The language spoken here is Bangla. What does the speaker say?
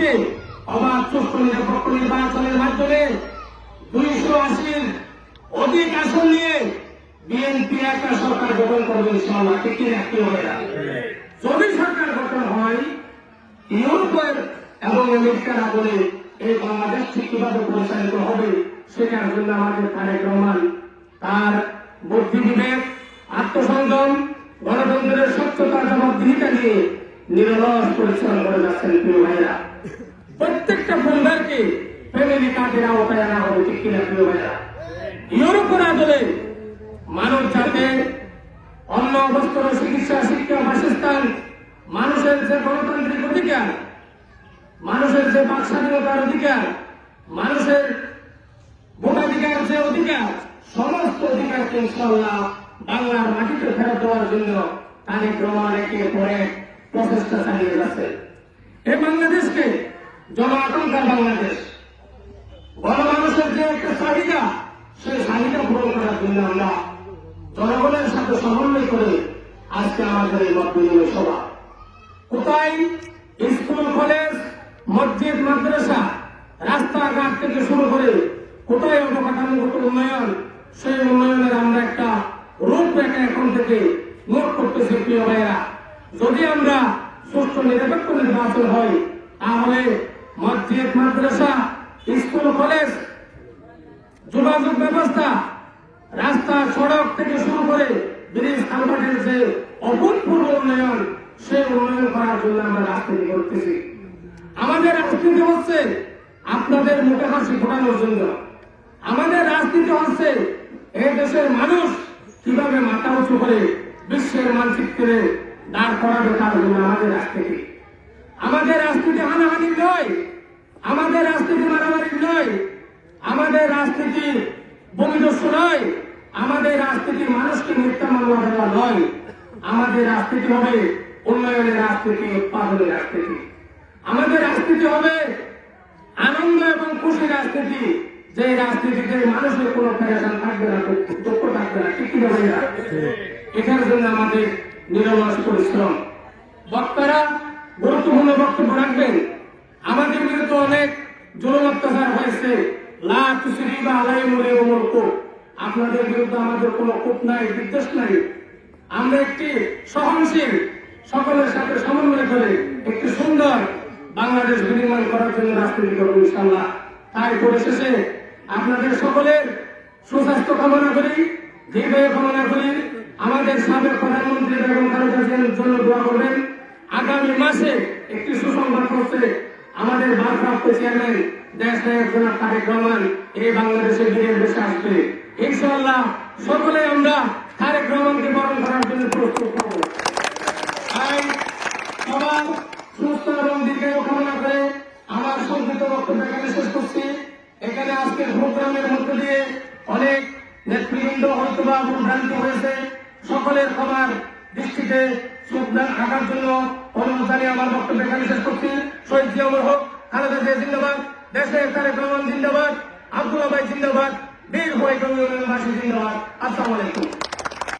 আগামীতে অবাধ সুস্থ নিরপেক্ষ নির্বাচনের মাধ্যমে দুইশো আশির অধিক আসন নিয়ে বিএনপি একটা সরকার গঠন করবে ইনশাআল্লাহ, ঠিক কি রাখতে হবে যদি সরকার গঠন হয়, ইউরোপের এবং আমেরিকার আদলে এই বাংলাদেশ ঠিক কীভাবে পরিচালিত হবে সেটার জন্য আমাদের তারেক রহমান তার বুদ্ধি বিবেক আত্মসংযম, গণতন্ত্রের স্বচ্ছতা জবাবদিহিতা নিয়ে নিরলস পরিশ্রম করে যাচ্ছেন প্রিয় ভাইরা প্রত্যেকটা পরিবারকে ফ্যামিলি কার্ডের আওতায় আনা হবে ঠিক কিনা প্রিয় ভাইরা ইউরোপের আদলে মানব জাতে অন্ন, বস্ত্র, চিকিৎসা, শিক্ষা, বাসস্থান, মানুষের যে গণতান্ত্রিক অধিকার, মানুষের যে বাক স্বাধীনতার অধিকার, মানুষের ভোটাধিকার যে অধিকার, সমস্ত অধিকারকে ইনশাল্লাহ বাংলার মাটিতে ফেরত দেওয়ার জন্য তারেক রহমান একে পরে প্রচেষ্টা চালিয়ে যাচ্ছে এই বাংলাদেশকে জন আকাঙ্ক্ষার বাংলাদেশ গণমানুষের যে একটা চাহিদা, সেই চাহিদা পূরণ করার জন্য আমরা জনগণের সাথে সমন্বয় করে আজকে আমাদের এই মত বিনিময় সভা। কোথায় স্কুল, কলেজ, মসজিদ, মাদ্রাসা, রাস্তাঘাট থেকে শুরু করে কোথায় অবকাঠামোগত উন্নয়ন, সেই উন্নয়নের আমরা একটা রূপরেখা এখন থেকে নোট করতেছি, প্রিয় ভাইয়েরা। যদি আমরা সুস্থ নিরপেক্ষ নির্বাচন হয়, তাহলে মসজিদ, মাদ্রাসা, স্কুল, কলেজ, যোগাযোগ ব্যবস্থা, রাস্তা, সড়ক থেকে শুরু করে ব্রিজ কালভার্টের যে অভূতপূর্ব উন্নয়ন সেই উন্নয়ন করার জন্য আমরা রাজনীতি করতেছি। আমাদের রাজনীতি হচ্ছে আপনাদের মুখে হাসি ফোটানোর জন্য। আমাদের রাজনীতি হচ্ছে এই দেশের মানুষ কীভাবে মাথা উঁচু করে বিশ্বের মানচিত্রে দাঁড় করাবে তার জন্য আমাদের রাজনীতি আমাদের রাজনীতি হানাহানি নয়। আমাদের রাজনীতি মারামারি নয়। আমাদের রাজনীতি বমিদস্য নয়। আমাদের রাজনীতি মানুষকে মিথ্যা মামলা দেওয়া নয়। আমাদের রাজনীতি হবে উন্নয়নের রাজনীতি উৎপাদনের রাজনীতি আমাদের রাজনীতি হবে আনন্দ এবং খুশি রাজনীতি যে রাজনীতিতে মানুষের কোনো ফেডারেশন থাকবে না, দুঃখ থাকবে না ঠিক কি হবে না। এটার জন্য আমাদের নিরলস পরিশ্রম। বক্তারা গুরুত্বপূর্ণ বক্তব্য রাখবেন। আমাদের বিরুদ্ধে অনেক জুলুম অত্যাচার হয়েছে। লা বা আপনাদের বিরুদ্ধে আমাদের কোনো কোপ নাই, বিদ্বেষ নাই। আমরা একটি সহনশীল, সকলের সাথে সমন্বয় করে একটি সুন্দর বাংলাদেশ বিনির্মাণ করার জন্য রাজনীতি করব ইনশাল্লাহ তাই পরিশেষে আপনাদের সকলের সুস্বাস্থ্য কামনা করি। দীর্ঘ কামনা করি আমাদের সাবেক প্রধানমন্ত্রী বেগম খালেদা জন্য দোয়া করবেন। আগামী মাসে একটি সুসংবাদ হচ্ছে আমাদের ভারপ্রাপ্ত চেয়ারম্যান, দেশ নায়ক জনাব তারেক রহমান এই বাংলাদেশের দিনের দেশে আসবে। ইনশাআল্লাহ সকলে আমরা তারেক রহমানকে বরণ করার জন্য প্রস্তুত হব। তাই সবার সুস্থ এবং দীর্ঘায়ু কামনা করে আমার সংক্ষিপ্ত বক্তব্য এখানে শেষ করছি। এখানে আজকের প্রোগ্রামের মধ্য দিয়ে অনেক নেতৃবৃন্দ হয়তো বা ভ্রান্ত হয়েছে সকলের সবার দৃষ্টিতে শ্রদ্ধা থাকার জন্য অনুরোধ আমার বক্তব্য এখানে শেষ করছি। শহীদ জিয়াউর হক খালেদা জিয়া জিন্দাবাদ, দেশের তারেক রহমান জিন্দাবাদ, আব্দুল্লাহ ভাই জিন্দাবাদ, বীর ভাই কমিউনিয়নবাসী জিন্দাবাদ। আসসালামু আলাইকুম।